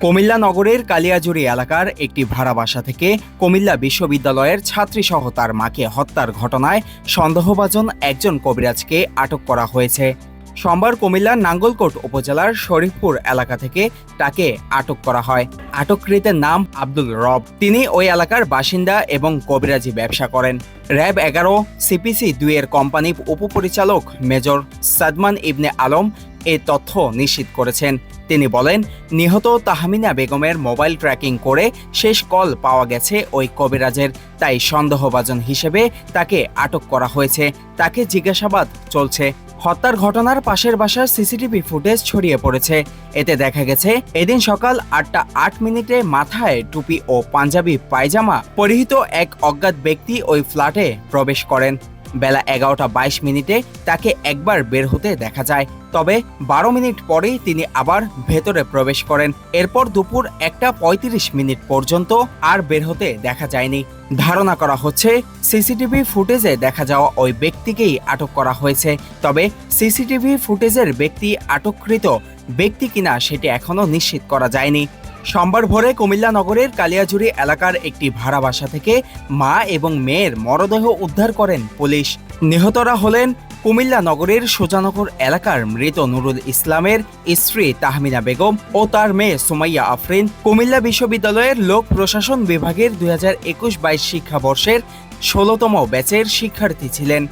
কুমিল্লা নগরের কালিয়াজুড়ি এলাকার একটি ভাড়া বাসা থেকে কুমিল্লা বিশ্ববিদ্যালয়ের ছাত্রীসহ তার মাকে হত্যার ঘটনায় সন্দেহভাজন একজন কবিরাজকে আটক করা হয়েছে। সোমবার কুমিল্লার নাঙ্গলকোট উপজেলার শরীফপুর এলাকা থেকে তাকে আটক করা হয়। আটককৃতের নাম আব্দুল রব। তিনি ওই এলাকার বাসিন্দা এবং কবিরাজি ব্যবসা করেন। র্যাব এগারো সিপিসি দুইয়ের কোম্পানি উপপরিচালক মেজর সাদমান ইবনে আলম এ তথ্য নিশ্চিত করেছেন। তিনি বলেন, নিহত তাহমিনা বেগমের মোবাইল ট্র্যাকিং করে শেষ কল পাওয়া গেছে ওই কবিরাজের। তাই সন্দেহভাজন হিসেবে তাকে আটক করা হয়েছে। তাকে জিজ্ঞাসাবাদ চলছে। হত্যার ঘটনার পাশের বাসার সিসিটিভি ফুটেজ ছড়িয়ে পড়েছে। এতে দেখা গেছে, এদিন সকাল আটটা আট মিনিটে মাথায় টুপি ও পাঞ্জাবি পায়জামা পরিহিত এক অজ্ঞাত ব্যক্তি ওই ফ্ল্যাটে প্রবেশ করেন। বেলা এগারোটা বাইশ মিনিটে তাকে একবার বের হতে দেখা যায়। তবে বারো মিনিট পরেই তিনি আবার ভেতরে প্রবেশ করেন। এরপর দুপুর একটা পঁয়ত্রিশ মিনিট পর্যন্ত আর বের হতে দেখা যায়নি। ধারণা করা হচ্ছে, সিসিটিভি ফুটেজে দেখা যাওয়া ওই ব্যক্তিকেই আটক করা হয়েছে। তবে সিসিটিভি ফুটেজের ব্যক্তি আটককৃত ব্যক্তি কিনা সেটি এখনও নিশ্চিত করা যায়নি। সোমবার ভোরে কুমিল্লা নগরের কালিয়াজুড়ি এলাকার একটি ভাড়া বাসা থেকে মা এবং মেয়ের মরদেহ উদ্ধার করেন পুলিশ। নিহতরা হলেন কুমিল্লা নগরের সোজানগর এলাকার মৃত নুরুল ইসলামের স্ত্রী তাহমিনা বেগম ও তার মেয়ে সুমাইয়া আফরিন কুমিল্লা বিশ্ববিদ্যালয়ের লোক প্রশাসন বিভাগের দুই হাজার একুশ বাইশ শিক্ষাবর্ষের ষোলতম ব্যাচের শিক্ষার্থী ছিলেন।